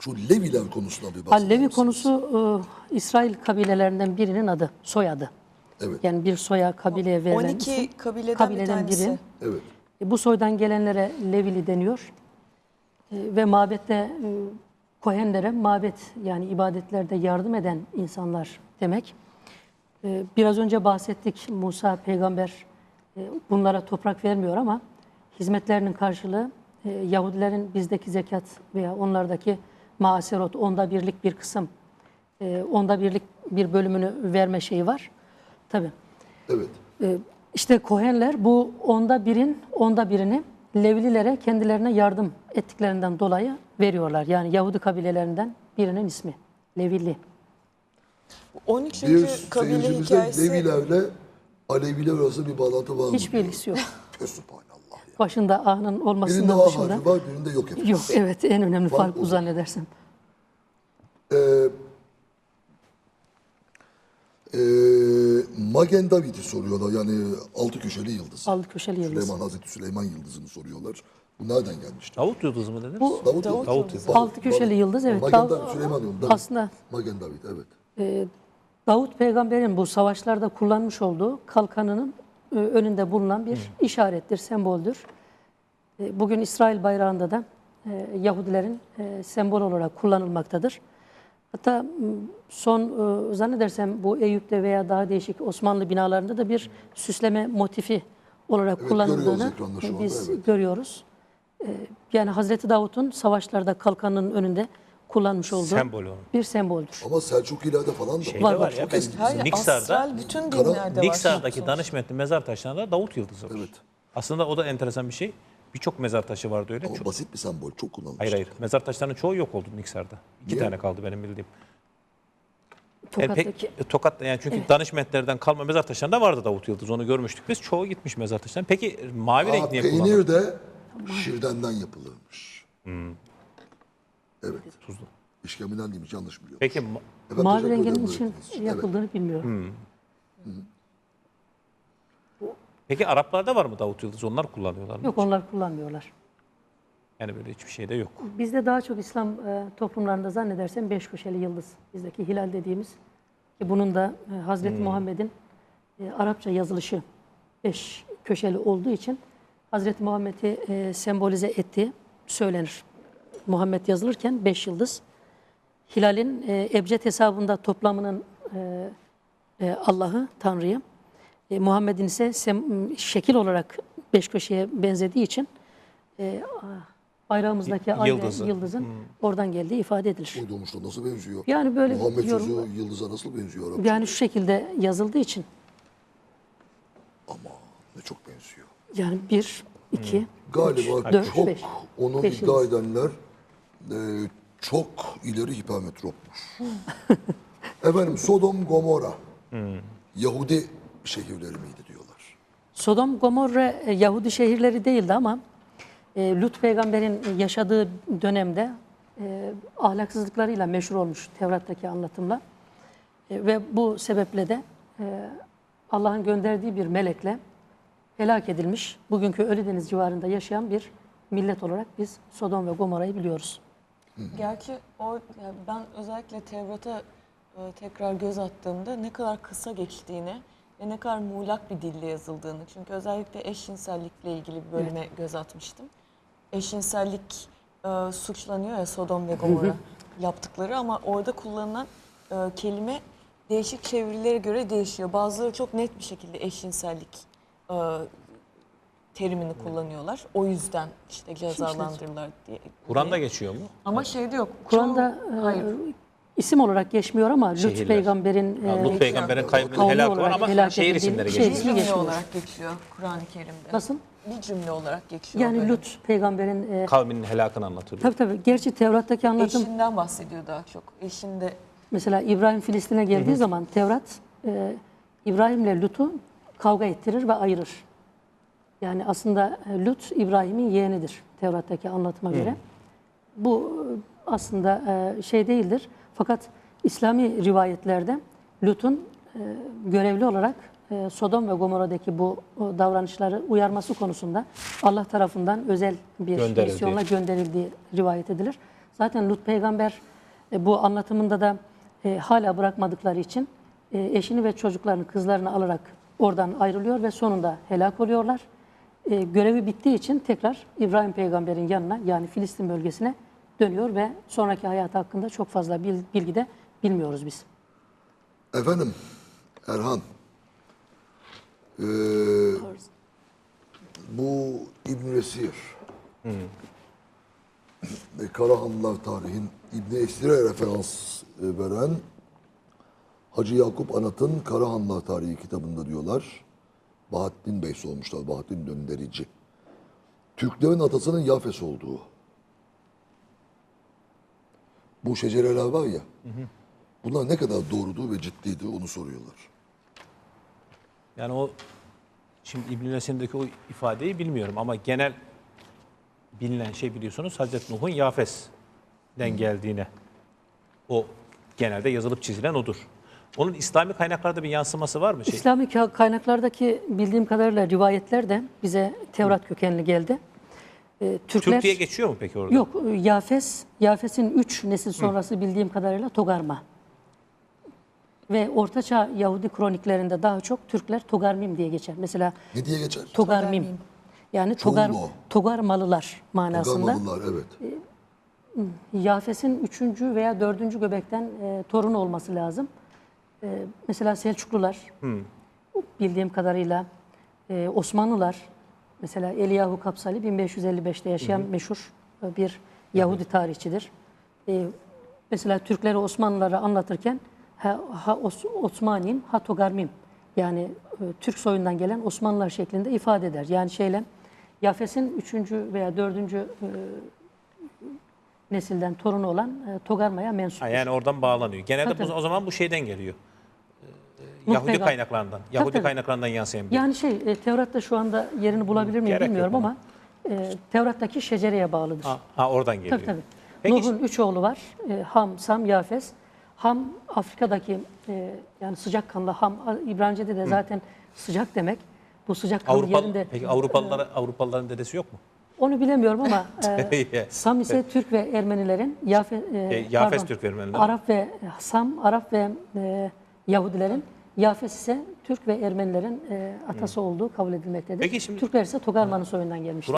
Şu Leviler konusuna bir Ha, bahseder Levi konusu e, İsrail kabilelerinden birinin adı, soyadı. Evet. Yani bir soya kabileye verilen 12 isim. kabileden, kabileden bir tanesi. biri. Evet. E, Bu soydan gelenlere Levili deniyor. E, Ve mabette e, Kohenlere mabet yani ibadetlerde yardım eden insanlar demek. E, Biraz önce bahsettik Musa peygamber e, bunlara toprak vermiyor ama hizmetlerinin karşılığı e, Yahudilerin bizdeki zekat veya onlardaki maaserot onda birlik bir kısım e, onda birlik bir bölümünü verme şeyi var. Tabii. Evet. Ee, İşte Kohenler bu onda birin onda birini Levlilere kendilerine yardım ettiklerinden dolayı veriyorlar. Yani Yahudi kabilelerinden birinin ismi Levili. 13. Bir kabile hikayesi Levilerle Aleviler arasında bir bağlantı var mı? Hiçbir ilgisi yok. Ya. Başında A'nın Birinde olmasından A dışında. harfi var, birinde yok efendim. Yok evet en önemli fark o. bu zannedersem. Ee, ee, Magen David'i soruyorlar. Yani altı köşeli yıldız. Altı köşeli yıldız. Süleyman Hazreti Süleyman yıldızını soruyorlar. Bu nereden gelmişti? Davut yıldızı mı dediniz? Bu Davut, Davut yıldızı. yıldızı. Altı köşeli yıldız evet. Magen Dav- David, Süleyman yıldızı. David. aslında Magen David evet. e, Davut peygamberin bu savaşlarda kullanmış olduğu kalkanının e, önünde bulunan bir işarettir, semboldür. E, Bugün İsrail bayrağında da e, Yahudilerin e, sembol olarak kullanılmaktadır. Hatta son e, zannedersem bu Eyüp'te veya daha değişik Osmanlı binalarında da bir süsleme motifi olarak Evet, kullanıldığını görüyoruz şu anda, biz evet. görüyoruz. E, Yani Hazreti Davut'un savaşlarda kalkanının önünde kullanmış olduğu Sembol bir semboldür. Ama Selçukilerde falan da Şeyde Var, var, var. ya. Çok ben eski. Hayır, Niksar'da astral bütün Kara- dinlerde var. Niksar'daki Danışmetli mezar taşlarında Davut yıldızı var. Evet. Aslında o da enteresan bir şey. Birçok mezar taşı vardı öyle. Ama Çok- basit bir sembol. Çok kullanılmış. Hayır hayır. Mezar taşlarının çoğu yok oldu Niksar'da. İki Niye? tane kaldı benim bildiğim. Yani Tokat'taki pek, Tokat yani çünkü Danışmetlerden kalma mezar taşlarında vardı Davut Yıldız. Onu görmüştük biz. Çoğu gitmiş mezar taşlarına. Peki mavi Aa, renk niye peynir kullanılıyor? de şirdenden yapılırmış. Evet. Tuzlu. İşkemiden değilmiş. Yanlış biliyorum. Peki ma- Efendim, mavi renginin için için. yapıldığını bilmiyorum. Hmm. peki Araplarda var mı Davut Yıldız? Onlar kullanıyorlar mı? Yok onlar kullanmıyorlar. Yani böyle hiçbir şey de yok. Bizde daha çok İslam e, toplumlarında zannedersem beş köşeli yıldız. Bizdeki hilal dediğimiz. Ki bunun da e, Hazreti Hmm. Muhammed'in e, Arapça yazılışı beş köşeli olduğu için Hazreti Muhammed'i e, sembolize ettiği söylenir. Muhammed yazılırken beş yıldız. Hilal'in e, ebced hesabında toplamının e, e, Allah'ı, Tanrı'yı. E, Muhammed'in ise sem- şekil olarak beş köşeye benzediği için e, bayrağımızdaki ay Yıldızı. yıldızın oradan geldiği ifade edilir. Uydurmuşlar nasıl benziyor? Yani böyle Muhammed yorum- çocuğu yıldıza nasıl benziyor? Arapça? Yani şu şekilde yazıldığı için Ama ne çok benziyor. yani bir, iki, Galiba üç, dört, çok beş. onu Beş iddia yıldız. edenler e, çok ileri hipermetropmuş. Efendim Sodom Gomorra Yahudi şehirleri miydi diyorlar. Sodom, Gomorra e, Yahudi şehirleri değildi ama e, Lut peygamberin yaşadığı dönemde e, ahlaksızlıklarıyla meşhur olmuş Tevrat'taki anlatımla. E, ve bu sebeple de e, Allah'ın gönderdiği bir melekle helak edilmiş, bugünkü Ölüdeniz civarında yaşayan bir millet olarak biz Sodom ve Gomorra'yı biliyoruz. Gerçi o yani ben özellikle Tevrat'a e, tekrar göz attığımda ne kadar kısa geçtiğini ve ne kadar muğlak bir dille yazıldığını. Çünkü özellikle eşcinsellikle ilgili bir bölüme göz atmıştım. Eşcinsellik e, suçlanıyor ya Sodom ve Gomorra yaptıkları ama orada kullanılan e, kelime değişik çevirilere göre değişiyor. Bazıları çok net bir şekilde eşcinsellik e, terimini kullanıyorlar. O yüzden işte cezalandırırlar diye. Kur'an'da geçiyor mu? Ama şeyde yok. Kur'an'da e, hayır. isim olarak geçmiyor ama Lut Şehirler. peygamberin e, Lut peygamberin kaybının kavmi helakı var olarak ama helak şehir edildiği isimleri şey Bir geçiyor. cümle geçmiyor. olarak geçiyor Kur'an-ı Kerim'de. Nasıl? Bir cümle olarak geçiyor. Yani böyle. Lut peygamberin e, Kavminin helakını anlatıyor. tabii tabii gerçi Tevrat'taki anlatım Eşinden bahsediyor daha çok. Eşinde mesela İbrahim Filistin'e geldiği zaman Tevrat e, İbrahim'le Lut'u kavga ettirir ve ayırır. Yani aslında e, Lut İbrahim'in yeğenidir Tevrat'taki anlatıma göre. Bu e, aslında e, şey değildir. Fakat İslami rivayetlerde Lut'un görevli olarak Sodom ve Gomorra'daki bu davranışları uyarması konusunda Allah tarafından özel bir Gönderildiği. misyonla gönderildiği rivayet edilir. Zaten Lut peygamber bu anlatımında da hala bırakmadıkları için eşini ve çocuklarını, kızlarını alarak oradan ayrılıyor ve sonunda helak oluyorlar. E, görevi bittiği için tekrar İbrahim peygamberin yanına yani Filistin bölgesine dönüyor ve sonraki hayatı hakkında çok fazla bil- bilgi de bilmiyoruz biz. Efendim, Erhan. Ee, bu İbn Vesir. ve Karahanlılar tarihin İbn Esir'e referans e, veren Hacı Yakup Anat'ın Karahanlılar tarihi kitabında diyorlar. Bahattin Bey sormuşlar, Bahattin Dönderici. Türklerin atasının Yafes olduğu. Bu şecereler var ya, bunlar ne kadar doğrudur ve ciddidir onu soruyorlar. Yani o şimdi İbn Nesin'deki o ifadeyi bilmiyorum ama genel bilinen şey biliyorsunuz Hazreti Nuh'un Yafes'den geldiğine o genelde yazılıp çizilen odur. Onun İslami kaynaklarda bir yansıması var mı? Şey, İslami ka- kaynaklardaki bildiğim kadarıyla rivayetler de bize Tevrat kökenli geldi. Ee, Türkler Türk diye geçiyor mu peki orada? Yok, e, Yafes, Yafes'in üç nesil sonrası bildiğim kadarıyla Togarma. Ve Ortaçağ Yahudi kroniklerinde daha çok Türkler Togarmim diye geçer. Mesela Ne diye geçer? Togarmim. Yani Togar. Togarmalılar manasında. Gamalılar evet. Yafes'in üçüncü veya dördüncü göbekten e, torunu olması lazım. E, mesela Selçuklular, bildiğim kadarıyla e, Osmanlılar, mesela Eliyahu Kapsali 1555'te yaşayan meşhur e, bir Yahudi tarihçidir. E, mesela Türkleri Osmanlılara anlatırken ha, ha Os- Osmaniyim, ha Togarmim. Yani e, Türk soyundan gelen Osmanlılar şeklinde ifade eder. Yani şeyle Yafes'in üçüncü veya dördüncü e, nesilden torunu olan e, Togarma'ya mensup. Yani oradan bağlanıyor. Genelde bu, o zaman bu şeyden geliyor. Nuh Yahudi kaynaklarından. Yahudi tabii. kaynaklarından yansıyan bir. Yani şey e, Tevrat'ta şu anda yerini bulabilir miyim bilmiyorum ama e, Tevrat'taki şecereye bağlıdır. Ha, ha, oradan geliyor. tabii tabii. Peki Nuh'un üç oğlu var. E, Ham, Sam, Yafes. Ham Afrika'daki e, yani sıcakkanlı Ham A- İbranice'de de zaten sıcak demek. Bu sıcakkanlı Avrupa, yerinde peki Avrupalılara, Avrupalıların dedesi yok mu? onu bilemiyorum ama e, İyi. Sam ise Türk ve Ermenilerin, Yafe, e, E, Yafes pardon, Türk ve Ermenilerin. Arap ve Sam, Arap ve e, Yahudilerin, Yafes ise Türk ve Ermenilerin e, atası olduğu kabul edilmektedir. Peki şimdi- Türkler ise Togarma'nın soyundan gelmiştir.